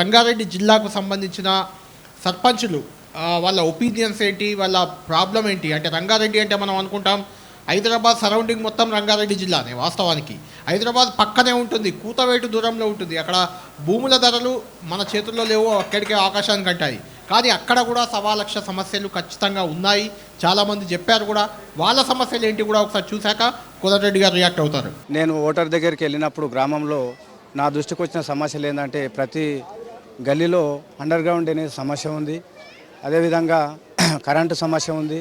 రంగారెడ్డి జిల్లాకు సంబంధించిన సర్పంచులు వాళ్ళ ఒపీనియన్స్ ఏంటి వాళ్ళ ప్రాబ్లం ఏంటి? అంటే రంగారెడ్డి అంటే మనం అనుకుంటాం హైదరాబాద్ సరౌండింగ్ మొత్తం రంగారెడ్డి జిల్లానే వాస్తవానికి. హైదరాబాద్ పక్కనే ఉంటుంది కూతవేటు దూరంలో ఉంటుంది. అక్కడ భూముల ధరలు మన చేతుల్లో లేవు అక్కడికే ఆకాశానికి అంటాయి కానీ అక్కడ కూడా సవా లక్ష సమస్యలు ఖచ్చితంగా ఉన్నాయి. చాలామంది చెప్పారు కూడా వాళ్ళ సమస్యలు ఏంటి కూడా ఒకసారి చూశాక కోదండరెడ్డి గారు రియాక్ట్ అవుతారు. నేను ఓటర్ దగ్గరికి వెళ్ళినప్పుడు గ్రామంలో నా దృష్టికి వచ్చిన సమస్యలు ఏంటంటే ప్రతి గల్లీలో అండర్ గ్రౌండ్ అనే సమస్య ఉంది. అదేవిధంగా కరెంటు సమస్య ఉంది.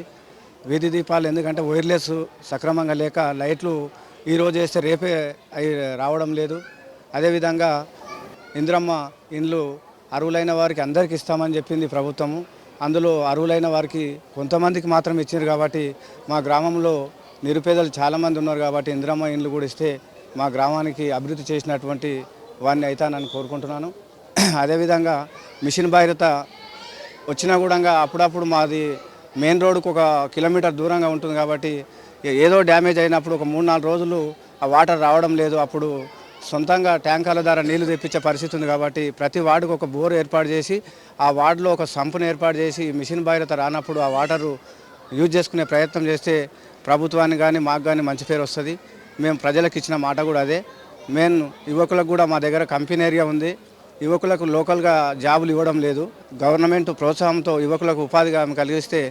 వీధి దీపాలు ఎందుకంటే వైర్లెస్ సక్రమంగా లేక లైట్లు ఈరోజు వేస్తే రేపే అవి రావడం లేదు. అదేవిధంగా ఇంద్రమ్మ ఇండ్లు అరువులైన వారికి అందరికి ఇస్తామని చెప్పింది ప్రభుత్వము. అందులో అరువులైన వారికి కొంతమందికి మాత్రం ఇచ్చారు కాబట్టి మా గ్రామంలో నిరుపేదలు చాలామంది ఉన్నారు కాబట్టి ఇందిరమ్మ ఇండ్లు కూడా ఇస్తే మా గ్రామానికి అభివృద్ధి చేసినటువంటి వారిని అవుతానని కోరుకుంటున్నాను. అదేవిధంగా మిషన్ బాధ్యత వచ్చినా కూడా అప్పుడప్పుడు మాది మెయిన్ రోడ్డుకు ఒక కిలోమీటర్ దూరంగా ఉంటుంది కాబట్టి ఏదో డ్యామేజ్ అయినప్పుడు ఒక మూడు నాలుగు రోజులు ఆ వాటర్ రావడం లేదు. అప్పుడు సొంతంగా ట్యాంకర్ల ద్వారా నీళ్ళు తెప్పించే పరిస్థితి ఉంది కాబట్టి ప్రతి వార్డుకు ఒక బోర్ ఏర్పాటు చేసి ఆ వార్డులో ఒక సంపును ఏర్పాటు చేసి మిషన్ బాధ్యత రానప్పుడు ఆ వాటరు యూజ్ చేసుకునే ప్రయత్నం చేస్తే ప్రభుత్వానికి కానీ మాకు కానీ మంచి పేరు వస్తుంది. మేము ప్రజలకు ఇచ్చిన మాట కూడా అదే. మెయిన్ యువకులకు కూడా మా దగ్గర కంపెనీ ఏరియా ఉంది. యువకులకు లోకల్గా జాబులు ఇవ్వడం లేదు. గవర్నమెంట్ ప్రోత్సాహంతో యువకులకు ఉపాధిగా కలిగిస్తే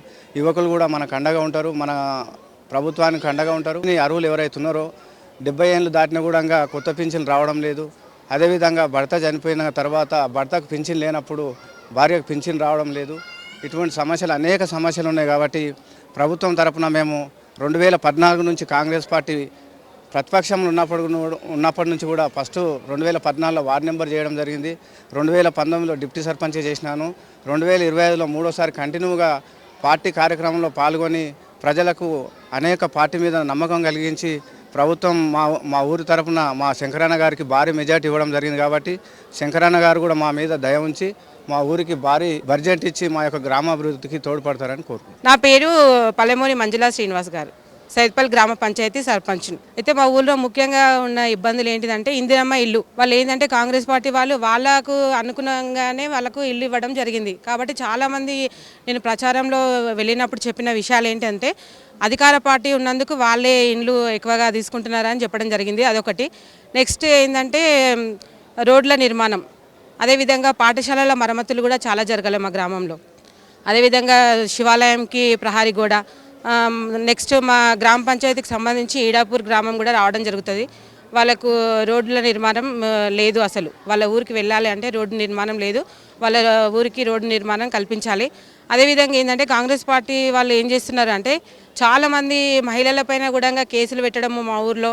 యువకులు కూడా మనకు అండగా ఉంటారు మన ప్రభుత్వానికి అండగా ఉంటారు. ఈ అరువులు ఎవరైతే ఉన్నారో డెబ్బై ఏళ్ళు దాటిన కూడా కొత్త పింఛన్ రావడం లేదు. అదేవిధంగా భర్త చనిపోయిన తర్వాత భర్తకు పింఛన్ లేనప్పుడు భార్యకు పింఛన్ రావడం లేదు. ఇటువంటి సమస్యలు అనేక సమస్యలు ఉన్నాయి కాబట్టి ప్రభుత్వం తరపున మేము రెండు వేల పద్నాలుగు నుంచి కాంగ్రెస్ పార్టీ ప్రతిపక్షంలో ఉన్నప్పుడు ఉన్నప్పటి నుంచి కూడా ఫస్ట్ రెండు వేల పద్నాలుగులో వార్డు నెంబర్ చేయడం జరిగింది. రెండు వేల పంతొమ్మిదిలో డిప్టీ సర్పంచ్ చేసినాను. రెండు వేల ఇరవై ఐదులో మూడోసారి కంటిన్యూగా పార్టీ కార్యక్రమంలో పాల్గొని ప్రజలకు అనేక పార్టీ మీద నమ్మకం కలిగించి ప్రభుత్వం మా మా ఊరి తరఫున మా శంకరన్న గారికి భారీ మెజార్టీ ఇవ్వడం జరిగింది కాబట్టి శంకరన్న గారు కూడా మా మీద దయ ఉంచి మా ఊరికి భారీ బడ్జెట్ ఇచ్చి మా యొక్క గ్రామాభివృద్ధికి తోడ్పడతారని కోరుకుంటున్నాను. నా పేరు పల్లెమూరి మంజులా శ్రీనివాస్ గారు. సైద్పల్లి గ్రామ పంచాయతీ సర్పంచ్ అయితే మా ఊళ్ళో ముఖ్యంగా ఉన్న ఇబ్బందులు ఏంటిదంటే ఇందిరమ్మ ఇల్లు. వాళ్ళు ఏంటంటే కాంగ్రెస్ పార్టీ వాళ్ళు వాళ్ళకు అనుగుణంగానే వాళ్ళకు ఇల్లు ఇవ్వడం జరిగింది. కాబట్టి చాలామంది నేను ప్రచారంలో వెళ్ళినప్పుడు చెప్పిన విషయాలు ఏంటంటే అధికార పార్టీ ఉన్నందుకు వాళ్ళే ఇండ్లు ఎక్కువగా తీసుకుంటున్నారని చెప్పడం జరిగింది. అదొకటి. నెక్స్ట్ ఏంటంటే రోడ్ల నిర్మాణం. అదేవిధంగా పాఠశాలల మరమ్మతులు కూడా చాలా జరగలే మా గ్రామంలో. అదేవిధంగా శివాలయంకి ప్రహారీ గోడ నెక్స్ట్ మా గ్రామ పంచాయతీకి సంబంధించి ఈడాపూర్ గ్రామం కూడా రావడం జరుగుతుంది. వాళ్ళకు రోడ్ల నిర్మాణం లేదు అసలు. వాళ్ళ ఊరికి వెళ్ళాలి అంటే రోడ్డు నిర్మాణం లేదు. వాళ్ళ ఊరికి రోడ్డు నిర్మాణం కల్పించాలి. అదేవిధంగా ఏంటంటే కాంగ్రెస్ పార్టీ వాళ్ళు ఏం చేస్తున్నారు అంటే చాలామంది మహిళలపైన కూడా కేసులు పెట్టడము మా ఊర్లో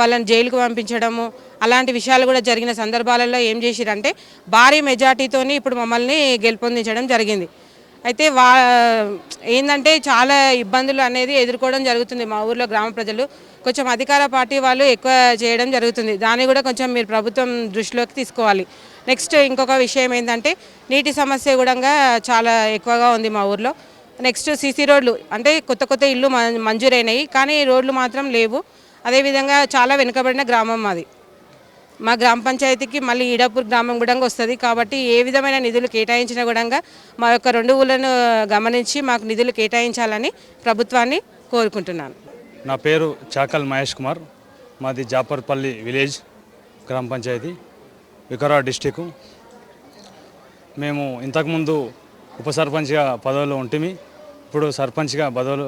వాళ్ళని జైలుకు పంపించడము అలాంటి విషయాలు కూడా జరిగిన సందర్భాలలో ఏం చేసిరంటే భారీ మెజార్టీతోని ఇప్పుడు మమ్మల్ని గెలుపొందించడం జరిగింది. అయితే వా ఏంటంటే చాలా ఇబ్బందులు అనేది ఎదుర్కోవడం జరుగుతుంది మా ఊర్లో గ్రామ ప్రజలు. కొంచెం అధికార పార్టీ వాళ్ళు ఎక్కువ చేయడం జరుగుతుంది. దాన్ని కూడా కొంచెం మీరు ప్రభుత్వం దృష్టిలోకి తీసుకోవాలి. నెక్స్ట్ ఇంకొక విషయం ఏంటంటే నీటి సమస్య కూడా చాలా ఎక్కువగా ఉంది మా ఊర్లో. నెక్స్ట్ సీసీ రోడ్లు అంటే కొత్త కొత్త ఇల్లు మం- మంజూరైనాయి. కానీ రోడ్లు మాత్రం లేవు. అదేవిధంగా చాలా వెనుకబడిన గ్రామం మాది మా గ్రామ పంచాయతీకి మళ్ళీ ఈడాపూర్ గ్రామం కూడా వస్తుంది. కాబట్టి ఏ విధమైన నిధులు కేటాయించినా కూడా మా యొక్క రెండు ఊళ్ళను గమనించి మాకు నిధులు కేటాయించాలని ప్రభుత్వాన్ని కోరుకుంటున్నాను. నా పేరు చాకల్ మహేష్ కుమార్. మాది జాపర్పల్లి విలేజ్ గ్రామ పంచాయతీ వికారాబాద్ డిస్టిక్ మేము ఇంతకుముందు ఉప సర్పంచ్గా పదవులు ఉంటిమి ఇప్పుడు సర్పంచ్గా పదవులు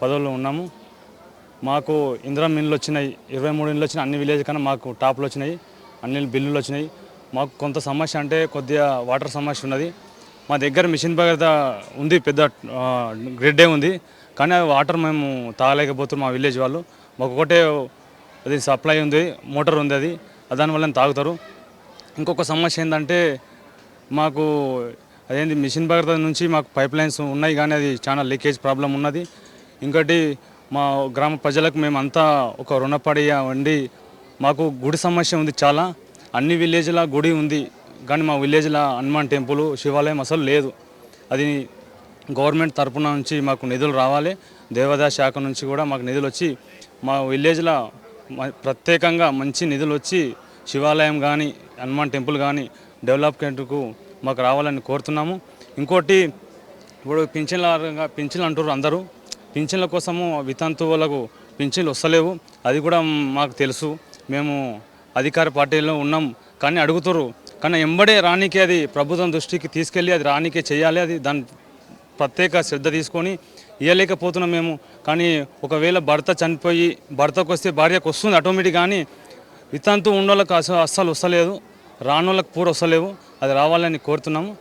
పదవులు ఉన్నాము. మాకు ఇంద్రం ఇండ్లు వచ్చినాయి ఇరవై మూడు ఇండ్లు వచ్చినాయి అన్ని విలేజ్ కన్నా మాకు టాప్లు వచ్చినాయి అన్ని బిల్లులు వచ్చినాయి. మాకు కొంత సమస్య అంటే కొద్దిగా వాటర్ సమస్య ఉన్నది. మా దగ్గర మిషన్ భగీరథ ఉంది పెద్ద గ్రిడ్డే ఉంది. కానీ ఆ వాటర్ మేము తాగలేకపోతున్నాం మా విలేజ్ వాళ్ళు. మాకు ఒకటే అది సప్లై ఉంది మోటార్ ఉంది అది. దానివల్ల తాగుతారు. ఇంకొక సమస్య ఏంటంటే మాకు అదేంటి మిషన్ భగీరథ నుంచి మాకు పైప్ లైన్స్ ఉన్నాయి కానీ అది చాలా లీకేజ్ ప్రాబ్లం ఉన్నది. ఇంకోటి మా గ్రామ ప్రజలకు మేమంతా ఒక రుణపడి ఉండి మాకు గుడి సమస్య ఉంది చాలా. అన్ని విలేజ్ల గుడి ఉంది. కానీ మా విలేజ్లో హనుమాన్ టెంపుల్ శివాలయం అసలు లేదు. అది గవర్నమెంట్ తరపున నుంచి మాకు నిధులు రావాలి. దేవాదాయ శాఖ నుంచి కూడా మాకు నిధులు వచ్చి మా విలేజ్లో ప్రత్యేకంగా మంచి నిధులు వచ్చి శివాలయం కానీ హనుమాన్ టెంపుల్ కానీ డెవలప్మెంట్కు మాకు రావాలని కోరుతున్నాము. ఇంకోటి ఇప్పుడు పింఛన్ల పింఛన్లు అంటారు అందరూ. పింఛన్ల కోసము వితంతువులకు పింఛన్లు వస్తలేవు. అది కూడా మాకు తెలుసు. మేము అధికార పార్టీలో ఉన్నాం. కానీ అడుగుతారు కానీ ఎంబడే రానికి అది ప్రభుత్వం దృష్టికి తీసుకెళ్ళి అది రాణికే చేయాలి. అది దాని ప్రత్యేక శ్రద్ధ తీసుకొని ఇవ్వలేకపోతున్నాం మేము. కానీ ఒకవేళ భర్త చనిపోయి భర్తకు వస్తే భార్యకు వస్తుంది ఆటోమేటిక్ కానీ వితంతు ఉండోళ్ళకు అసలు అస్సలు వస్తలేదు. రానోళ్ళకి పూర వస్తలేవు. అది రావాలని కోరుతున్నాము.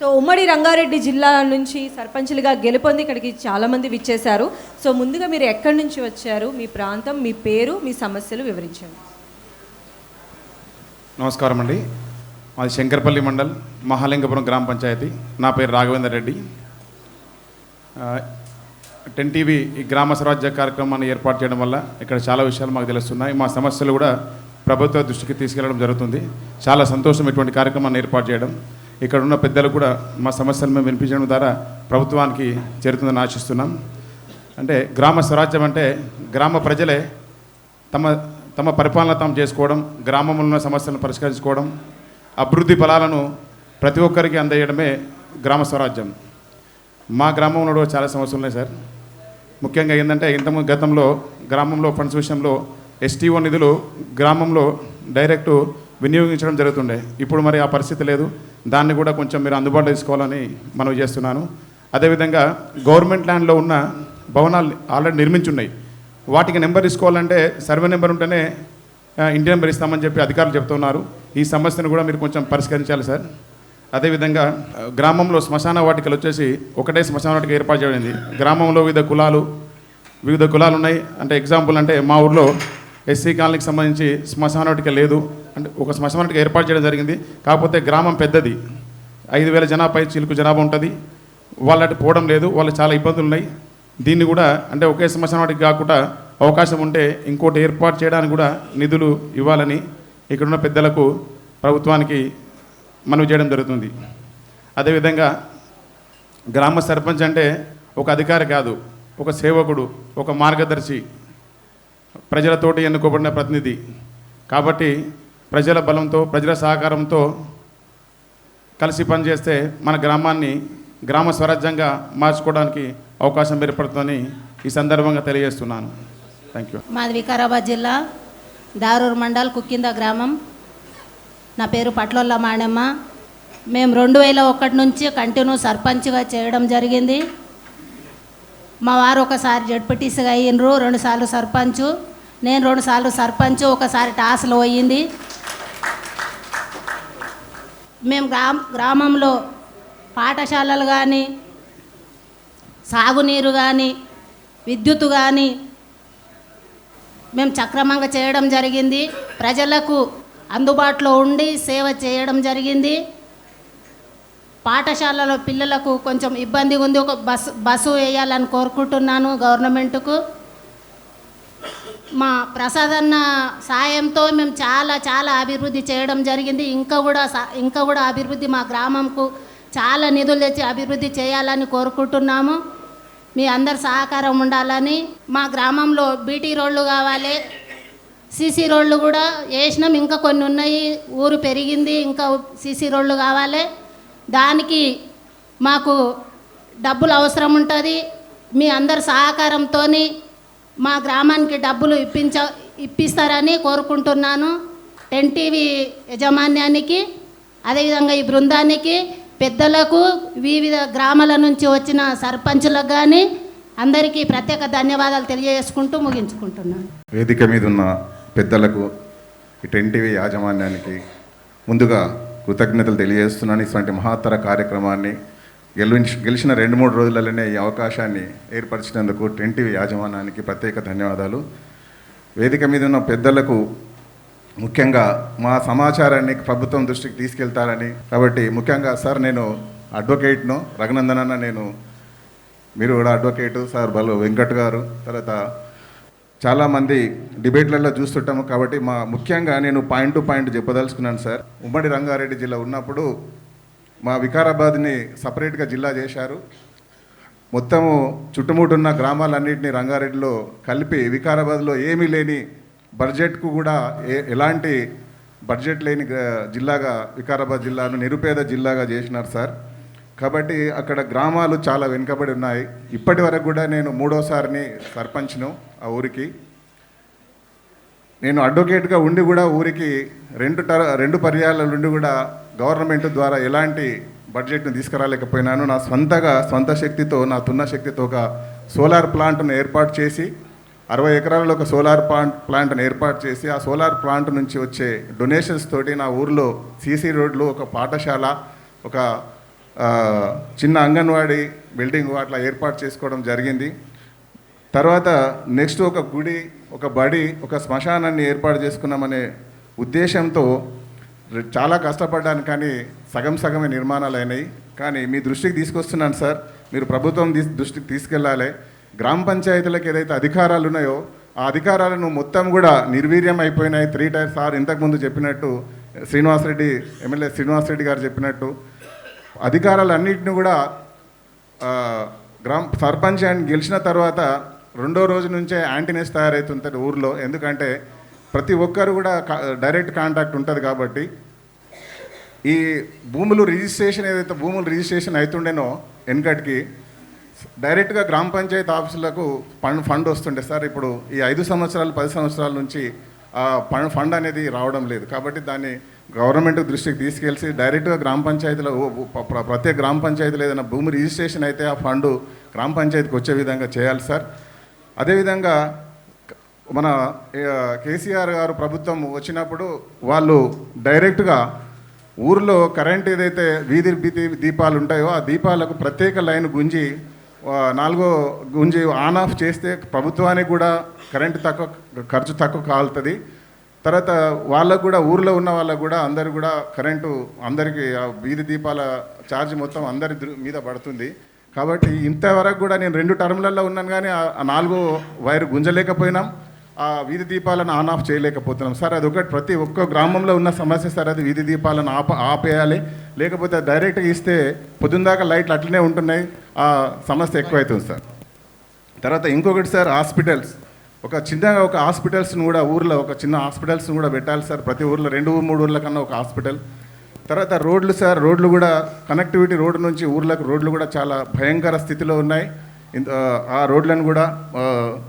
సో ఉమ్మడి రంగారెడ్డి జిల్లా నుంచి సర్పంచులుగా గెలుపొంది ఇక్కడికి చాలామంది విచ్చేశారు. సో ముందుగా మీరు ఎక్కడి నుంచి వచ్చారు? మీ ప్రాంతం మీ పేరు మీ సమస్యలు వివరించండి. నమస్కారం అండి. మాది శంకరపల్లి మండల్ మహాలింగపురం గ్రామ పంచాయతీ. నా పేరు రాఘవేందర్ రెడ్డి. టెన్ టీవీ ఈ గ్రామ స్వరాజ్య కార్యక్రమాన్ని ఏర్పాటు చేయడం వల్ల ఇక్కడ చాలా విషయాలు మాకు తెలుస్తున్నాయి. మా సమస్యలు కూడా ప్రభుత్వ దృష్టికి తీసుకెళ్ళడం జరుగుతుంది. చాలా సంతోషం ఇటువంటి కార్యక్రమాన్ని ఏర్పాటు చేయడం. ఇక్కడ ఉన్న పెద్దలు కూడా మా సమస్యలు మేము వినిపించడం ద్వారా ప్రభుత్వానికి చేరుతుందని ఆశిస్తున్నాం. అంటే గ్రామ స్వరాజ్యం అంటే గ్రామ ప్రజలే తమ తమ పరిపాలన తాము చేసుకోవడం గ్రామంలో ఉన్న సమస్యలను పరిష్కరించుకోవడం అభివృద్ధి ఫలాలను ప్రతి ఒక్కరికి అందజేయడమే గ్రామ స్వరాజ్యం. మా గ్రామంలో కూడా చాలా సమస్యలు ఉన్నాయి సార్. ముఖ్యంగా ఏంటంటే ఇంతకుముందు గతంలో గ్రామంలో ఫండ్స్ విషయంలో ఎస్టీఓ నిధులు గ్రామంలో డైరెక్ట్ వినియోగించడం జరుగుతుండే. ఇప్పుడు మరి ఆ పరిస్థితి లేదు. దాన్ని కూడా కొంచెం మీరు అందుబాటులో తీసుకోవాలని మనవి చేస్తున్నాను. అదేవిధంగా గవర్నమెంట్ ల్యాండ్లో ఉన్న భవనాలు ఆల్రెడీ నిర్మించి ఉన్నాయి వాటికి నెంబర్ తీసుకోవాలంటే సర్వే నెంబర్ ఉంటేనే ఇంటి నెంబర్ ఇస్తామని చెప్పి అధికారులు చెప్తున్నారు. ఈ సమస్యను కూడా మీరు కొంచెం పరిష్కరించాలి సార్. అదేవిధంగా గ్రామంలో శ్మశాన వాటికలు వచ్చేసి ఒకటే శ్మశాన వాటిక ఏర్పాటు చేయబడింది. గ్రామంలో వివిధ కులాలు వివిధ కులాలు ఉన్నాయి. అంటే ఎగ్జాంపుల్ అంటే మా ఊర్లో ఎస్సీ కాలనీకి సంబంధించి శ్మశానవాటిక లేదు. అంటే ఒక శ్మశానవాటిక ఏర్పాటు చేయడం జరిగింది. కాకపోతే గ్రామం పెద్దది. ఐదు వేల జనాభా చిలుకు జనాభా ఉంటుంది. వాళ్ళటి పోవడం లేదు. వాళ్ళు చాలా ఇబ్బందులు ఉన్నాయి. దీన్ని కూడా అంటే ఒకే శ్మశానవాటికి కాకుండా అవకాశం ఉంటే ఇంకోటి ఏర్పాటు చేయడానికి కూడా నిధులు ఇవ్వాలని ఇక్కడున్న పెద్దలకు ప్రభుత్వానికి మనవి చేయడం జరుగుతుంది. అదేవిధంగా గ్రామ సర్పంచ్ అంటే ఒక అధికారి కాదు. ఒక సేవకుడు ఒక మార్గదర్శి ప్రజలతోటి ఎన్నుకోబడిన ప్రతినిధి. కాబట్టి ప్రజల బలంతో ప్రజల సహకారంతో కలిసి పనిచేస్తే మన గ్రామాన్ని గ్రామ స్వరాజ్యంగా మార్చుకోవడానికి అవకాశం ఏర్పడుతుందని ఈ సందర్భంగా తెలియజేస్తున్నాను. థ్యాంక్ యూ మాది వికారాబాద్ జిల్లా దారూర్ మండల్ కుక్కింద గ్రామం. నా పేరు పట్లొల్ల మాణమ్మ. మేము రెండు వేల ఒకటి నుంచి కంటిన్యూ సర్పంచ్గా చేయడం జరిగింది. మా వారు ఒకసారి జడ్పీటీసీగా అయ్యిండ్రు రెండుసార్లు సర్పంచు. నేను రెండుసార్లు సర్పంచ్ ఒకసారి టాస్లో పోయింది మేము గ్రామ గ్రామంలో పాఠశాలలు కానీ సాగునీరు కానీ విద్యుత్ కానీ మేము సక్రమంగా చేయడం జరిగింది. ప్రజలకు అందుబాటులో ఉండి సేవ చేయడం జరిగింది. పాఠశాలలో పిల్లలకు కొంచెం ఇబ్బంది ఉంది. ఒక బస్సు బస్సు వేయాలని కోరుకుంటున్నాను గవర్నమెంట్కు. మా ప్రసాదన్న సాయంతో మేము చాలా చాలా అభివృద్ధి చేయడం జరిగింది. ఇంకా కూడా సా- ఇంకా కూడా అభివృద్ధి మా గ్రామంకు చాలా నిధులు తెచ్చి అభివృద్ధి చేయాలని కోరుకుంటున్నాము. మీ అందరి సహకారం ఉండాలని. మా గ్రామంలో బీటీ రోడ్లు కావాలి సీసీ రోడ్లు కూడా వేసినాం. ఇంకా కొన్ని ఉన్నాయి ఊరు పెరిగింది ఇంకా సీసీ రోడ్లు కావాలి. దానికి మాకు డబ్బులు అవసరం ఉంటుంది. మీ అందరి సహకారంతో మా గ్రామానికి డబ్బులు ఇప్పించ ఇప్పిస్తారని కోరుకుంటున్నాను. టెన్ టీవీ యజమాన్యానికి అదేవిధంగా ఈ బృందానికి పెద్దలకు వివిధ గ్రామాల నుంచి వచ్చిన సర్పంచులకు కానీ అందరికీ ప్రత్యేక ధన్యవాదాలు తెలియజేసుకుంటూ ముగించుకుంటున్నాను. వేదిక మీద ఉన్న పెద్దలకు ఈ టెన్ టీవీ యాజమాన్యానికి ముందుగా కృతజ్ఞతలు తెలియజేస్తున్నాను. ఇటువంటి మహత్తర కార్యక్రమాన్ని గెలిచి గెలిచిన రెండు మూడు రోజులలోనే ఈ అవకాశాన్ని ఏర్పరిచినందుకు టెన్టీవీ యాజమానానికి యాజమాన్యానికి ప్రత్యేక ధన్యవాదాలు. వేదిక మీద ఉన్న పెద్దలకు ముఖ్యంగా మా సమాచారాన్ని ప్రభుత్వం దృష్టికి తీసుకెళ్తారని కాబట్టి ముఖ్యంగా సార్ నేను అడ్వకేట్ను రఘునందన్ అన్న నేను మీరు కూడా అడ్వకేటు సార్ బలు వెంకట్ గారు తర్వాత చాలామంది డిబేట్లలో చూస్తుంటాము కాబట్టి మా ముఖ్యంగా నేను పాయింట్ టు పాయింట్ చెప్పదలుచుకున్నాను సార్. ఉమ్మడి రంగారెడ్డి జిల్లా ఉన్నప్పుడు మా వికారాబాద్ని సపరేట్గా జిల్లా చేశారు. మొత్తము చుట్టుముట్టున్న గ్రామాలన్నింటినీ రంగారెడ్డిలో కలిపి వికారాబాద్లో ఏమీ లేని బడ్జెట్కు కూడా ఏ ఎలాంటి బడ్జెట్ లేని జిల్లాగా వికారాబాద్ జిల్లాను నిరుపేద జిల్లాగా చేసినారు సార్. కాబట్టి అక్కడ గ్రామాలు చాలా వెనుకబడి ఉన్నాయి. ఇప్పటి వరకు కూడా నేను మూడోసారిని సర్పంచ్ను ఆ ఊరికి. నేను అడ్వకేట్గా ఉండి కూడా ఊరికి రెండు టర్ రెండు పర్యాల నుండి కూడా గవర్నమెంట్ ద్వారా ఎలాంటి బడ్జెట్ను తీసుకురాలేకపోయినాను. నా సొంతగా సొంత శక్తితో నా తున్న శక్తితో ఒక సోలార్ ప్లాంట్ను ఏర్పాటు చేసి అరవై ఎకరాలలో ఒక సోలార్ ప్లాంట్ ప్లాంట్ను ఏర్పాటు చేసి ఆ సోలార్ ప్లాంట్ నుంచి వచ్చే డొనేషన్స్ తోటి నా ఊర్లో సీసీ రోడ్లు ఒక పాఠశాల ఒక చిన్న అంగన్వాడీ బిల్డింగ్ అట్లా ఏర్పాటు చేసుకోవడం జరిగింది. తర్వాత నెక్స్ట్ ఒక గుడి ఒక బడి ఒక శ్మశానాన్ని ఏర్పాటు చేసుకున్నామనే ఉద్దేశంతో చాలా కష్టపడ్డాను కానీ సగం సగమే నిర్మాణాలు అయినాయి. కానీ మీ దృష్టికి తీసుకొస్తున్నాను సార్. మీరు ప్రభుత్వం దృష్టికి తీసుకెళ్ళాలి గ్రామ పంచాయతీలకు ఏదైతే అధికారాలు ఉన్నాయో ఆ అధికారాలను మొత్తం కూడా నిర్వీర్యం అయిపోయినాయి. త్రీ టైర్ సార్ ఇంతకుముందు చెప్పినట్టు శ్రీనివాసరెడ్డి ఎమ్మెల్యే శ్రీనివాసరెడ్డి గారు చెప్పినట్టు అధికారాలన్నింటినీ కూడా గ్రామ సర్పంచ్ అని గెలిచిన తర్వాత రెండో రోజు నుంచే యాంటీనేస్ తయారవుతుంటారు ఊర్లో. ఎందుకంటే ప్రతి ఒక్కరు కూడా కా- డైరెక్ట్ కాంటాక్ట్ ఉంటుంది కాబట్టి ఈ భూములు రిజిస్ట్రేషన్ ఏదైతే భూములు రిజిస్ట్రేషన్ అవుతుండేనో వెనుకటికి డైరెక్ట్గా గ్రామ పంచాయతీ ఆఫీసులకు ఫండ్ ఫండ్ వస్తుండే. సార్ ఇప్పుడు ఈ ఐదు సంవత్సరాలు పది సంవత్సరాల నుంచి ఫండ్ ఫండ్ అనేది రావడం లేదు. కాబట్టి దాన్ని గవర్నమెంట్ దృష్టికి తీసుకెళ్ళి డైరెక్ట్గా గ్రామ పంచాయతీలో ప్రత్యేక ప్రతి గ్రామ పంచాయతీలో ఏదైనా భూమి రిజిస్ట్రేషన్ అయితే ఆ ఫండ్ గ్రామ పంచాయతీకి వచ్చే విధంగా చేయాలి సార్. అదేవిధంగా మన కేసీఆర్ గారు ప్రభుత్వం వచ్చినప్పుడు వాళ్ళు డైరెక్ట్గా ఊర్లో కరెంట్ ఏదైతే వీధి వీధి దీపాలు ఉంటాయో ఆ దీపాలకు ప్రత్యేక లైన్ గుంజి నాలుగో గుంజి ఆన్ ఆఫ్ చేస్తే ప్రభుత్వానికి కూడా కరెంటు తక్కువ ఖర్చు తక్కువ కాలుతుంది. తర్వాత వాళ్ళకు కూడా ఊర్లో ఉన్న వాళ్ళకు కూడా అందరు కూడా కరెంటు అందరికీ ఆ వీధి దీపాల ఛార్జ్ మొత్తం అందరి దృ- మీద పడుతుంది. కాబట్టి ఇంతవరకు కూడా నేను రెండు టర్మ్లలో ఉన్నాను కానీ ఆ నాలుగో వైర్ గుంజలేకపోయినాం. ఆ వీధి దీపాలను ఆన్ ఆఫ్ చేయలేకపోతున్నాం. సార్ అది ఒకటి ప్రతి ఒక్క గ్రామంలో ఉన్న సమస్య సార్ అది వీధి దీపాలను ఆప ఆపేయాలి. లేకపోతే డైరెక్ట్గా ఇస్తే పొద్దుందాకా లైట్లు అట్లనే ఉంటున్నాయి. ఆ సమస్య ఎక్కువైతుంది సార్. తర్వాత ఇంకొకటి సార్ హాస్పిటల్స్. ఒక చిన్నగా ఒక హాస్పిటల్స్ని కూడా ఊర్లో ఒక చిన్న హాస్పిటల్స్ని కూడా పెట్టాలి సార్. ప్రతి ఊర్లో రెండు మూడు ఊర్ల కన్నా ఒక హాస్పిటల్. తర్వాత రోడ్లు సార్ రోడ్లు కూడా కనెక్టివిటీ రోడ్డు నుంచి ఊర్లకు రోడ్లు కూడా చాలా భయంకర స్థితిలో ఉన్నాయి. ఆ రోడ్లను కూడా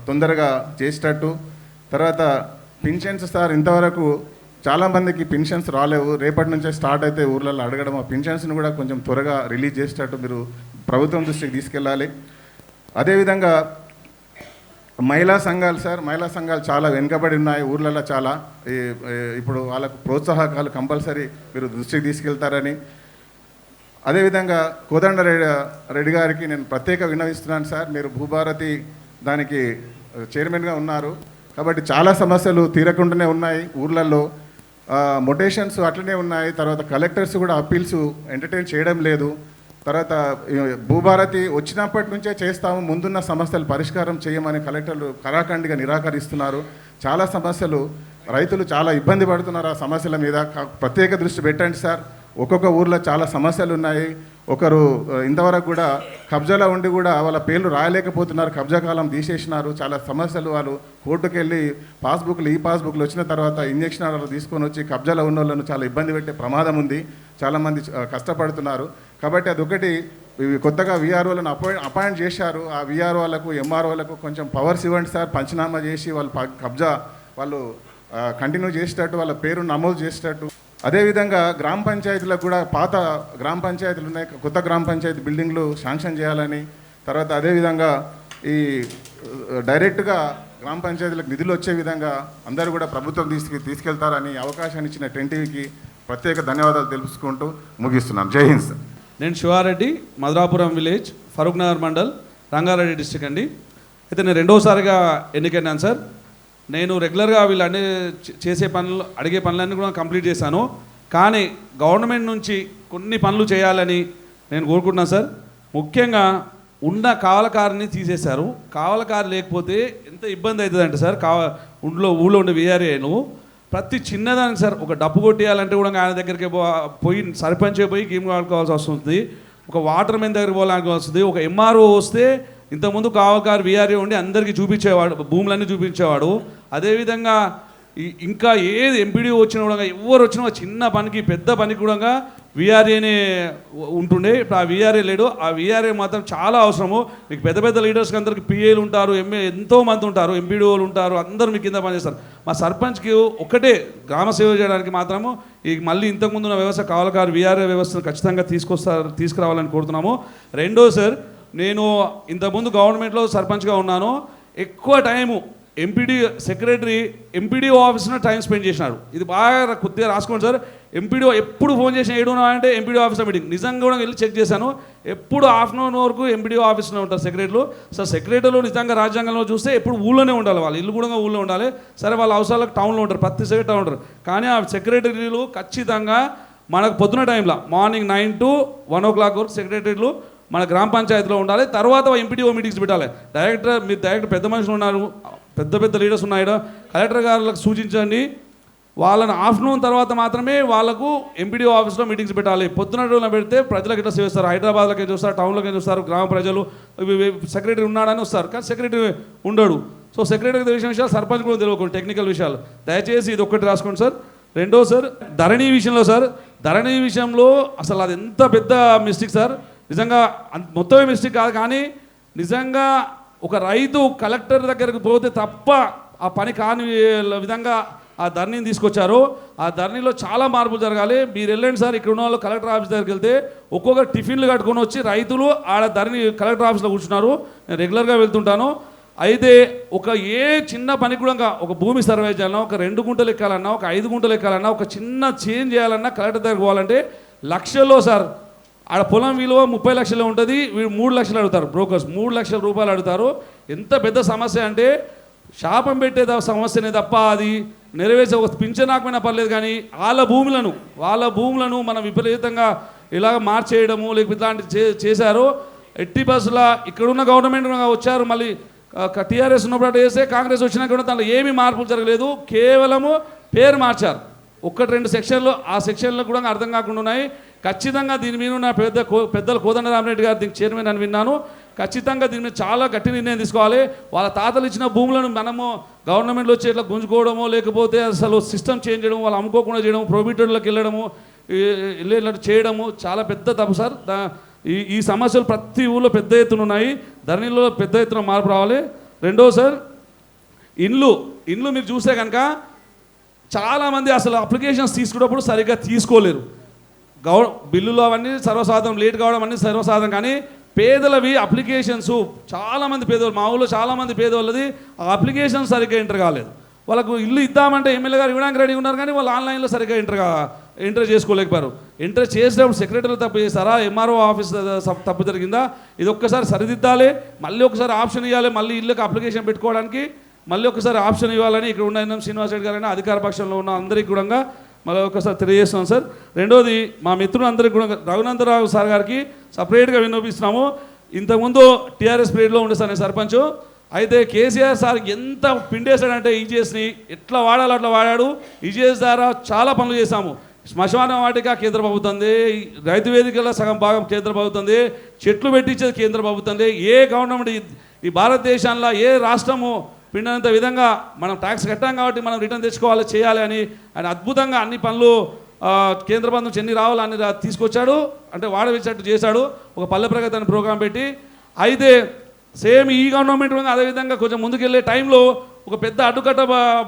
తొందరగా చేసేటట్టు. తర్వాత పింఛన్స్ సార్ ఇంతవరకు చాలామందికి పెన్షన్స్ రాలేవు. రేపటి నుంచే స్టార్ట్ అయితే ఊర్లలో అడగడం. ఆ పెన్షన్స్ని కూడా కొంచెం త్వరగా రిలీజ్ చేసేటట్టు మీరు ప్రభుత్వం దృష్టికి తీసుకెళ్ళాలి. అదేవిధంగా మహిళా సంఘాలు సార్ మహిళా సంఘాలు చాలా వెనుకబడి ఉన్నాయి ఊర్లలో చాలా. ఈ- ఇప్పుడు వాళ్ళకు ప్రోత్సాహకాలు కంపల్సరీ మీరు దృష్టికి తీసుకెళ్తారని. అదేవిధంగా కోదండ రెడ్డి రెడ్డి గారికి నేను ప్రత్యేక విన్నవిస్తున్నాను సార్ మీరు భూభారతి దానికి చైర్మన్గా ఉన్నారు. కాబట్టి చాలా సమస్యలు తీరకుండానే ఉన్నాయి ఊర్లలో. మొటేషన్స్ అట్లనే ఉన్నాయి తర్వాత కలెక్టర్స్ కూడా అప్పీల్స్ ఎంటర్టైన్ చేయడం లేదు. తర్వాత భూభారతి వచ్చినప్పటి నుంచే చేస్తాము ముందున్న సమస్యలు పరిష్కారం చేయమని కలెక్టర్లు కళాఖండిగా నిరాకరిస్తున్నారు. చాలా సమస్యలు రైతులు చాలా ఇబ్బంది పడుతున్నారు ఆ సమస్యల మీద. ప్రత్యేక దృష్టి పెట్టండి సార్. ఒక్కొక్క ఊర్లో చాలా సమస్యలు ఉన్నాయి. ఒకరు ఇంతవరకు కూడా కబ్జాలో ఉండి కూడా వాళ్ళ పేర్లు రాయలేకపోతున్నారు. కబ్జా కాలం తీసేసినారు. చాలా సమస్యలు వాళ్ళు కోర్టుకు వెళ్ళి పాస్బుక్లు ఈ పాస్బుక్లు వచ్చిన తర్వాత ఇంజక్షన్ ఆర్డర్లు తీసుకొని వచ్చి కబ్జాలో ఉన్న వాళ్ళను చాలా ఇబ్బంది పెట్టే ప్రమాదం ఉంది. చాలామంది కష్టపడుతున్నారు. కాబట్టి అదొకటి ఇవి కొత్తగా విఆర్ఓలను అపాయింట్ అపాయింట్ చేశారు. ఆ విఆర్ఓలకు ఎంఆర్ఓలకు కొంచెం పవర్స్ ఇవ్వండి సార్. పంచనామా చేసి వాళ్ళు కబ్జా వాళ్ళు కంటిన్యూ చేసేటట్టు వాళ్ళ పేరు నమోదు చేసేటట్టు. అదేవిధంగా గ్రామ పంచాయతీలకు కూడా పాత గ్రామ పంచాయతీలు ఉన్నాయి. కొత్త గ్రామ పంచాయతీ బిల్డింగ్లు శాంక్షన్ చేయాలని. తర్వాత అదేవిధంగా ఈ డైరెక్ట్గా గ్రామ పంచాయతీలకు నిధులు వచ్చే విధంగా అందరూ కూడా ప్రభుత్వం తీసుకు తీసుకెళ్తారని అవకాశాన్ని ఇచ్చిన టెన్టీవీకి ప్రత్యేక ధన్యవాదాలు తెలుసుకుంటూ ముగిస్తున్నాను జై హింద్ సార్. నేను శివారెడ్డి మధురాపురం విలేజ్ ఫరూక్ నగర్ మండల్ రంగారెడ్డి డిస్టిక్ అండి. అయితే నేను రెండోసారిగా ఎన్నికైనాను సార్. నేను రెగ్యులర్గా వీళ్ళన్నీ చేసే పనులు అడిగే పనులన్నీ కూడా కంప్లీట్ చేశాను. కానీ గవర్నమెంట్ నుంచి కొన్ని పనులు చేయాలని నేను కోరుకుంటున్నాను సార్. ముఖ్యంగా ఉన్న కావలకారిని తీసేశారు. కావలకారు లేకపోతే ఎంత ఇబ్బంది అవుతుందంటే సార్ కావ ఊళ్ళో ఊళ్ళో ఉండే విఆర్ఏను ప్రతి చిన్నదానికి సార్ ఒక డబ్బు కొట్టేయాలంటే కూడా ఆయన దగ్గరికి పో- పోయి సర్పంచ్ పోయి గేమ్ ఆడుకోవాల్సి వస్తుంది. ఒక వాటర్ మెన్ దగ్గరికి పోవాలని వస్తుంది. ఒక ఎంఆర్ఓ వస్తే ఇంతకుముందు కావకారు విఆర్ఏ ఉండి అందరికీ చూపించేవాడు భూములన్నీ చూపించేవాడు. అదేవిధంగా ఇంకా ఏది ఎంపీడీ వచ్చిన కూడా ఎవరు వచ్చినా చిన్న పనికి పెద్ద పనికి కూడా విఆర్ఏనే ఉంటుండే. ఇప్పుడు ఆ విఆర్ఏ లేడు. ఆ విఆర్ఏ మాత్రం చాలా అవసరము. మీకు పెద్ద పెద్ద లీడర్స్కి అందరికి పిఏలు ఉంటారు ఎంఏ ఎంతో మంది ఉంటారు ఎంపీడీఓలు ఉంటారు అందరూ మీ కింద పనిచేస్తారు. మా సర్పంచ్కి ఒకటే గ్రామ సేవ చేయడానికి మాత్రము ఈ మళ్ళీ ఇంతకుముందు ఉన్న వ్యవస్థ కావలకారు విఆర్ఏ వ్యవస్థను ఖచ్చితంగా తీసుకొస్తారు తీసుకురావాలని కోరుతున్నాము. రెండో సార్ నేను ఇంతకుముందు గవర్నమెంట్లో సర్పంచ్గా ఉన్నాను. ఎక్కువ టైము ఎంపీడీ సెక్రటరీ ఎంపీడీఓ ఆఫీస్లో టైం స్పెండ్ చేసినారు. ఇది బాగా కొద్దిగా రాసుకోండి సార్. ఎంపీడీఓ ఎప్పుడు ఫోన్ చేసిన ఏడు అంటే ఎంపీడీఓ ఆఫీస్లో మీటింగ్ నిజంగా కూడా వెళ్ళి చెక్ చేశాను. ఎప్పుడు ఆఫ్టర్నూన్ వరకు ఎంపీడీఓ ఆఫీస్లో ఉంటారు సెక్రటరీలు సార్ సెక్రటరీలు నిజంగా రాజ్యాంగంలో చూస్తే ఎప్పుడు ఊళ్ళోనే ఉండాలి వాళ్ళు. ఇల్లు కూడా ఊళ్ళో ఉండాలి. సరే వాళ్ళ అవసరాలకు టౌన్లో ఉంటారు. ప్రతి సెక్రటరీ ఉంటారు. కానీ ఆ సెక్రటరీలు ఖచ్చితంగా మనకు పొద్దున టైంలో morning nine to one o'clock వరకు సెక్రటరీలు మన గ్రామ పంచాయతీలో ఉండాలి. తర్వాత ఎంపీడీఓ మీటింగ్స్ పెట్టాలి. డైరెక్టర్ మీరు డైరెక్టర్ పెద్ద మనుషులు ఉన్నారు. పెద్ద పెద్ద లీడర్స్ ఉన్నాయి కలెక్టర్ గారులకు సూచించండి. వాళ్ళని ఆఫ్టర్నూన్ తర్వాత మాత్రమే వాళ్ళకు ఎంపీడీఓ ఆఫీస్లో మీటింగ్స్ పెట్టాలి. పొద్దున రోజున పెడితే ప్రజలకు ఇట్లా సేవిస్తారు? హైదరాబాద్లోకి చూస్తారు? టౌన్లోకి చూస్తారు? గ్రామ ప్రజలు? సెక్రటరీ ఉన్నాడని వస్తారు. కానీ సెక్రటరీ ఉండడు. సో సెక్రటరీకి తెలిసిన విషయాలు సర్పంచ్ కూడా తెలియకూడదు టెక్నికల్ విషయాలు. దయచేసి ఇది ఒక్కటి రాసుకోండి సార్. రెండో సార్ ధరణి విషయంలో సార్. ధరణి విషయంలో అసలు అది ఎంత పెద్ద మిస్టేక్ సార్. నిజంగా మొత్తమే మిస్టేక్ కాదు కానీ నిజంగా ఒక రైతు కలెక్టర్ దగ్గరకు పోతే తప్ప ఆ పని కాని విధంగా ఆ ధర్నీని తీసుకొచ్చారు. ఆ ధర్నీలో చాలా మార్పులు జరగాలి. మీరు వెళ్ళండి సార్ ఇక్కడ ఉన్న వాళ్ళు కలెక్టర్ ఆఫీస్ దగ్గరికి వెళ్తే ఒక్కొక్క టిఫిన్లు కట్టుకొని వచ్చి రైతులు ఆడ ధరణి కలెక్టర్ ఆఫీస్లో కూర్చున్నారు. నేను రెగ్యులర్గా వెళ్తుంటాను. అయితే ఒక ఏ చిన్న పని కూడా ఒక భూమి సర్వే చేయాలన్నా ఒక రెండు గుంటలు ఎక్కాలన్నా ఒక ఐదు గుంటలు ఎక్కాలన్నా ఒక చిన్న చేంజ్ చేయాలన్నా కలెక్టర్ దగ్గరికి పోవాలంటే లక్షల్లో సార్ ఆడ పొలం విలువ ముప్పై లక్షలు ఉంటుంది వీడు మూడు లక్షలు అడుగుతారు. బ్రోకర్స్ మూడు లక్షల రూపాయలు అడుగుతారు. ఎంత పెద్ద సమస్య అంటే శాపం పెట్టే సమస్యనే తప్ప అది నెరవేర్చే ఒక పింఛనాకమైనా పర్లేదు కానీ వాళ్ళ భూములను వాళ్ళ భూములను మనం విపరీతంగా ఇలాగ మార్చేయడము లేకపోతే ఇలాంటి చే చేశారు. ఎట్టి బస్సుల ఇక్కడున్న గవర్నమెంట్ వచ్చారు మళ్ళీ టీఆర్ఎస్ ఉన్నప్పుడు చేస్తే వేస్తే కాంగ్రెస్ వచ్చినా కూడా దాంట్లో ఏమీ మార్పులు జరగలేదు కేవలము పేరు మార్చారు. ఒక్కటి రెండు సెక్షన్లు ఆ సెక్షన్లు కూడా అర్థం కాకుండా ఉన్నాయి. ఖచ్చితంగా దీని మీద నా పెద్ద కో- పెద్దలు కోదండరామరెడ్డి గారు దీనికి చైర్మన్ అని విన్నాను. ఖచ్చితంగా దీని మీద చాలా గట్టి నిర్ణయం తీసుకోవాలి. వాళ్ళ తాతలు ఇచ్చిన భూములను మనము గవర్నమెంట్లో వచ్చి ఇట్లా గుంజుకోవడమో లేకపోతే అసలు సిస్టమ్ చేంజ్ చేయడం వాళ్ళు అమ్ముకోకుండా చేయడం ప్రొబిటర్లకు వెళ్ళడము ఇల్లు చేయడము చాలా పెద్ద తప్పు సార్. ఈ ఈ సమస్యలు ప్రతి ఊళ్ళో పెద్ద ఎత్తున ఉన్నాయి. ధరణిలో పెద్ద ఎత్తున మార్పు రావాలి. రెండో సార్ ఇండ్లు ఇండ్లు మీరు చూస్తే కనుక చాలామంది అసలు అప్లికేషన్స్ తీసుకున్నప్పుడు సరిగ్గా తీసుకోలేరు. గౌ బిల్లులు అవన్నీ సర్వసాధారణం లేట్ కావడం అన్నీ సర్వసాధారణం. కానీ పేదలవి అప్లికేషన్స్. చాలామంది పేదవాళ్ళు మా ఊళ్ళో చాలామంది పేదవాళ్ళది ఆ అప్లికేషన్ సరిగ్గా ఎంటర్ కాలేదు. వాళ్ళకు ఇల్లు ఇద్దామంటే ఎమ్మెల్యే గారు ఇవ్వడానికి రెడీ ఉన్నారు కానీ వాళ్ళు ఆన్లైన్లో సరిగ్గా ఎంటర్ కా ఎంటర్ చేసుకోలేకపోయారు. ఎంటర్ చేసేటప్పుడు సెక్రటరీ తప్పు చేస్తారా ఎంఆర్ఓ ఆఫీస్ తప్పు జరిగిందా? ఇది ఒక్కసారి సరిదిద్దాలి. మళ్ళీ ఒకసారి ఆప్షన్ ఇవ్వాలి మళ్ళీ ఇల్లుకి అప్లికేషన్ పెట్టుకోవడానికి మళ్ళీ ఒకసారి ఆప్షన్ ఇవ్వాలని ఇక్కడ ఉన్న ఎన్ఎం శ్రీనివాస్ రెడ్డి గారైనా అధికార పక్షంలో ఉన్న అందరికీ కూడా మళ్ళీ ఒకసారి తెలియజేస్తున్నాం సార్. రెండోది మా మిత్రులందరికీ కూడా రఘునందరావు సార్ గారికి సపరేట్గా విన్నపిస్తున్నాము ఇంతకుముందు టీఆర్ఎస్ పీరియడ్లో ఉండే సార్ నేను సర్పంచ్. అయితే కేసీఆర్ సార్ ఎంత పిండేశాడంటే ఈజీఎస్ని ఎట్లా వాడాలో అట్లా వాడాడు. ఈజీఎస్ ద్వారా చాలా పనులు చేశాము. శ్మశాన వాటిక కేంద్ర ప్రభుత్వంది రైతు వేదికల సగం భాగం కేంద్ర ప్రభుత్వంది చెట్లు పెట్టించేది కేంద్ర ప్రభుత్వంది. ఏ గవర్నమెంట్ ఈ భారతదేశంలో ఏ రాష్ట్రము పిండినంత విధంగా మనం ట్యాక్స్ కట్టాం కాబట్టి మనం రిటర్న్ తెచ్చుకోవాలి చేయాలి అని ఆయన అద్భుతంగా అన్ని పనులు కేంద్ర బంధం ఎన్ని రావాలి అని తీసుకొచ్చాడు. అంటే వాడవేసేటట్టు చేశాడు. ఒక పల్లె ప్రగతి అని ప్రోగ్రాం పెట్టి. అయితే సేమ్ ఈ గవర్నమెంట్ ఉంది అదేవిధంగా కొంచెం ముందుకెళ్ళే టైంలో ఒక పెద్ద అడ్డుకట్ట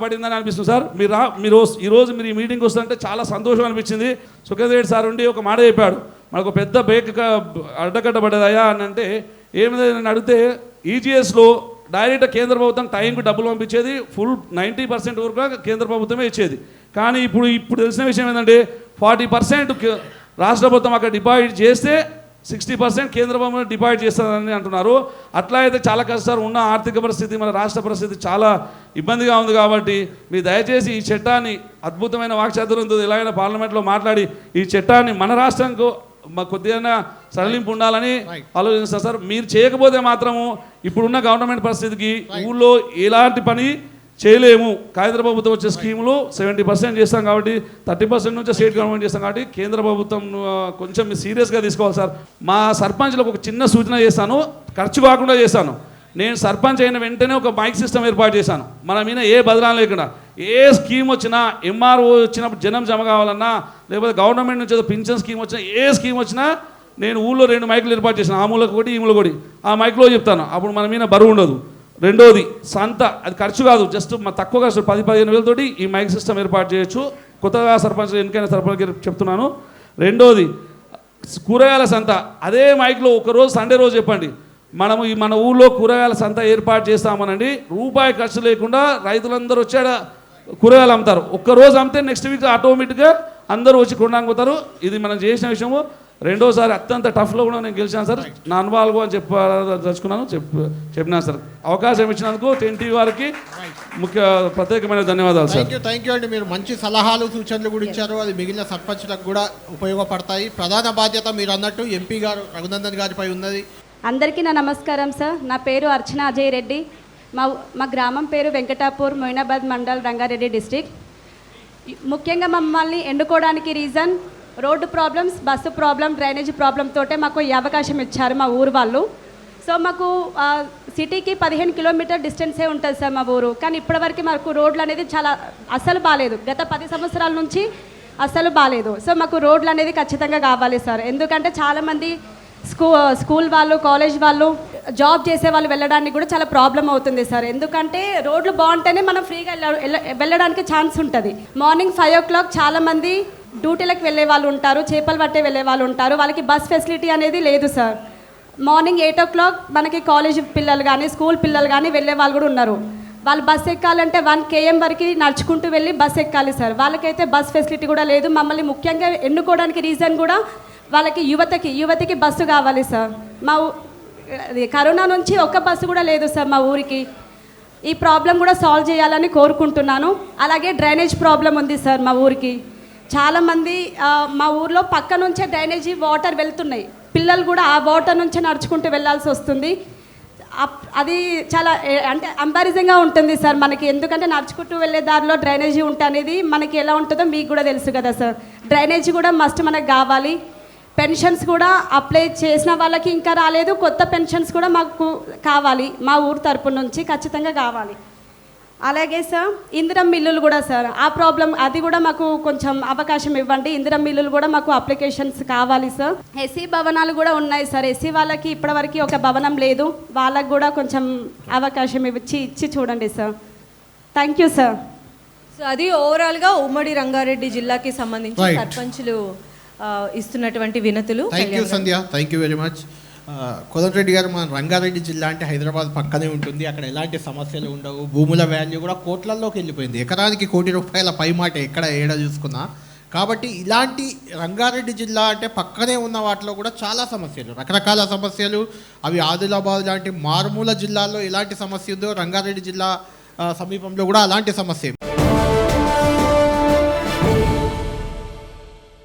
పడిందని అనిపిస్తుంది సార్. మీరు రా మీరు ఈరోజు మీరు ఈ మీటింగ్కి వస్తుంటే చాలా సంతోషం అనిపించింది. సుఖదేవ్ రెడ్డి సార్ ఉండి ఒక మాట చెప్పాడు. మనకు పెద్ద బేక్ అడ్డకట్ట పడ్డదయా అని అంటే ఏమిది అడిగితే ఈజీఎస్లో డైరెక్ట్ కేంద్ర ప్రభుత్వం టైంకి డబ్బులు పంపించేది ఫుల్ నైంటీ పర్సెంట్ వరకు కేంద్ర ప్రభుత్వమే ఇచ్చేది. కానీ ఇప్పుడు ఇప్పుడు తెలిసిన విషయం ఏంటంటే ఫార్టీ పర్సెంట్ రాష్ట్ర ప్రభుత్వం అక్కడ డిపాజిట్ చేస్తే సిక్స్టీ పర్సెంట్ కేంద్ర ప్రభుత్వం డిపాజిట్ చేస్తారని అంటున్నారు. అట్లా అయితే చాలా కష్టాలు ఉన్న ఆర్థిక పరిస్థితి మన రాష్ట్ర పరిస్థితి చాలా ఇబ్బందిగా ఉంది కాబట్టి మీరు దయచేసి ఈ చట్టాన్ని అద్భుతమైన వాక్చాతురంతో ఎలాగైనా పార్లమెంట్లో మాట్లాడి ఈ చట్టాన్ని మన రాష్ట్రంకు మా కొద్దిగా సడలింపు ఉండాలని ఆలోచిస్తాను సార్. మీరు చేయకపోతే మాత్రము ఇప్పుడున్న గవర్నమెంట్ పరిస్థితికి ఊళ్ళో ఎలాంటి పని చేయలేము. కేంద్ర ప్రభుత్వం వచ్చే స్కీములు సెవెంటీ పర్సెంట్ చేస్తాం కాబట్టి థర్టీ పర్సెంట్ నుంచి స్టేట్ గవర్నమెంట్ చేస్తాం కాబట్టి కేంద్ర ప్రభుత్వం కొంచెం మీరు సీరియస్గా తీసుకోవాలి సార్. మా సర్పంచ్లకు ఒక చిన్న సూచన చేస్తాను. ఖర్చు కాకుండా చేస్తాను. నేను సర్పంచ్ అయిన వెంటనే ఒక మైక్ సిస్టమ్ ఏర్పాటు చేశాను. మన మీద ఏ బదనాలు లేకుండా. ఏ స్కీమ్ వచ్చినా ఎంఆర్ఓ వచ్చినప్పుడు జనం జమ కావాలన్నా లేకపోతే గవర్నమెంట్ నుంచి ఏదో పింఛన్ స్కీమ్ వచ్చినా ఏ స్కీమ్ వచ్చినా నేను ఊళ్ళో రెండు మైకులు ఏర్పాటు చేసిన ఆ మూలకు ఒకటి ఈ మూలకు ఒకటి. ఆ మైక్లో చెప్తాను. అప్పుడు మన మీద బరువు ఉండదు. రెండోది సంత అది ఖర్చు కాదు. జస్ట్ మా తక్కువ ఖర్చు పది పదిహేను వేలతోటి ఈ మైక్ సిస్టమ్ ఏర్పాటు చేయొచ్చు. కొత్తగా సర్పంచ్ ఎన్నికైన సర్పంచ్ చెప్తున్నాను. రెండోది కూరగాయల సంత. అదే మైక్లో ఒక రోజు సండే రోజు చెప్పండి. మనము ఈ మన ఊళ్ళో కూరగాయల సంత ఏర్పాటు చేస్తామనండి. రూపాయి ఖర్చు లేకుండా రైతులందరూ వచ్చాడ? కూరగాయలు అమ్ముతారు. ఒక్క రోజు అమ్మితే నెక్స్ట్ వీక్ ఆటోమేటిక్గా అందరూ వచ్చి కొనడానికి పోతారు. ఇది మనం చేసిన విషయము. రెండోసారి అత్యంత టఫ్లో కూడా నేను గెలిచాను సార్. నా అనుభవాలు అని చెప్పదలుచుకున్నాను చెప్ చెప్పినాను సార్. అవకాశం ఇచ్చినందుకు టెన్ టీవీ వారికి ముఖ్య ప్రత్యేకమైన ధన్యవాదాలు sir. Thank you thank you అండి. మీరు మంచి సలహాలు సూచనలు కూడా ఇచ్చారు. అది మిగిలిన సర్పంచ్లకు కూడా ఉపయోగపడతాయి. ప్రధాన బాధ్యత మీరు అన్నట్టు ఎంపీ గారు రఘునందన్ గారిపై ఉన్నది. అందరికీ నా నమస్కారం సార్. నా పేరు అర్చన అజయ్ రెడ్డి. మా మా గ్రామం పేరు వెంకటాపూర్ మొయినాబాద్ మండల్ రంగారెడ్డి డిస్టిక్. ముఖ్యంగా మమ్మల్ని ఎన్నుకోవడానికి reason road problems bus problem drainage ప్రాబ్లంతోటే మాకు ఈ అవకాశం ఇచ్చారు మా ఊరు వాళ్ళు. సో మాకు సిటీకి పదిహేను కిలోమీటర్ డిస్టెన్సే ఉంటుంది సార్ మా ఊరు. కానీ ఇప్పటివరకు మాకు రోడ్లు అనేది చాలా అస్సలు బాగాలేదు గత పది సంవత్సరాల నుంచి అస్సలు బాగాలేదు సో మాకు రోడ్లు అనేది ఖచ్చితంగా కావాలి సార్. ఎందుకంటే చాలామంది స్కూ స్కూల్ వాళ్ళు కాలేజ్ వాళ్ళు జాబ్ చేసే వాళ్ళు వెళ్ళడానికి కూడా చాలా ప్రాబ్లం అవుతుంది సార్. ఎందుకంటే రోడ్లు బాగుంటేనే మనం ఫ్రీగా వెళ్ళ- వెళ్ళ- వెళ్ళడానికి ఛాన్స్ ఉంటుంది. మార్నింగ్ ఫైవ్ ఓ క్లాక్ చాలామంది డ్యూటీలకు వెళ్ళే వాళ్ళు ఉంటారు చేపలు పట్టే వెళ్ళే వాళ్ళు ఉంటారు. వాళ్ళకి బస్ ఫెసిలిటీ అనేది లేదు sir. Morning eight o'clock మనకి కాలేజ్ పిల్లలు కానీ స్కూల్ పిల్లలు కానీ వెళ్ళే వాళ్ళు కూడా ఉన్నారు. వాళ్ళు బస్ ఎక్కాలంటే వన్ కేఎం వరకు నడుచుకుంటూ వెళ్ళి బస్ ఎక్కాలి సార్. వాళ్ళకైతే బస్ ఫెసిలిటీ కూడా లేదు. మమ్మల్ని ముఖ్యంగా ఎన్నుకోవడానికి రీజన్ కూడా వాళ్ళకి యువతకి యువతికి బస్సు కావాలి సార్. మా ఊ- కరోనా నుంచి ఒక్క బస్సు కూడా లేదు సార్ మా ఊరికి. ఈ ప్రాబ్లం కూడా సాల్వ్ చేయాలని కోరుకుంటున్నాను. అలాగే డ్రైనేజ్ ప్రాబ్లం ఉంది సార్ మా ఊరికి. చాలామంది మా ఊర్లో పక్క నుంచే డ్రైనేజీ వాటర్ వెళ్తున్నాయి. పిల్లలు కూడా ఆ వాటర్ నుంచే నడుచుకుంటూ వెళ్ళాల్సి వస్తుంది. అప్- అది చాలా అంటే అంబారిజంగా ఉంటుంది సార్ మనకి. ఎందుకంటే నడుచుకుంటూ వెళ్ళే దారిలో డ్రైనేజీ ఉంటే అనేది మనకి ఎలా ఉంటుందో మీకు కూడా తెలుసు కదా సార్. డ్రైనేజీ కూడా మస్ట్ మనకు కావాలి. పెన్షన్స్ కూడా అప్లై చేసిన వాళ్ళకి ఇంకా రాలేదు. కొత్త పెన్షన్స్ కూడా మాకు కావాలి. మా ఊరు తరపు నుంచి ఖచ్చితంగా కావాలి. అలాగే సార్ ఇందిరం మిల్లులు కూడా సార్ ఆ ప్రాబ్లం అది కూడా మాకు కొంచెం అవకాశం ఇవ్వండి. ఇందిరం మిల్లులు కూడా మాకు అప్లికేషన్స్ కావాలి సార్. ఎస్సీ భవనాలు కూడా ఉన్నాయి సార్. ఎస్సీ వాళ్ళకి ఇప్పటివరకు ఒక భవనం లేదు. వాళ్ళకి కూడా కొంచెం అవకాశం ఇచ్చి ఇచ్చి చూడండి sir. Thank you sir so అది ఓవరాల్గా ఉమ్మడి రంగారెడ్డి జిల్లాకి సంబంధించి. సర్పంచులు ఇస్తున్నటువంటి వినతులు thank you Sandhya thank you very much Kodanda Reddy గారు మన రంగారెడ్డి జిల్లా అంటే హైదరాబాద్ పక్కనే ఉంటుంది. అక్కడ ఎలాంటి సమస్యలు ఉండవు. భూముల వాల్యూ కూడా కోట్లల్లోకి వెళ్ళిపోయింది. ఎకరానికి కోటి రూపాయల పై మాట ఎక్కడ ఏడ చూసుకున్నా. కాబట్టి ఇలాంటి రంగారెడ్డి జిల్లా అంటే పక్కనే ఉన్న వాటిలో కూడా చాలా సమస్యలు. రకరకాల సమస్యలు. అవి ఆదిలాబాద్ లాంటి మారుమూల జిల్లాల్లో ఎలాంటి సమస్య ఉందో రంగారెడ్డి జిల్లా సమీపంలో కూడా అలాంటి సమస్య.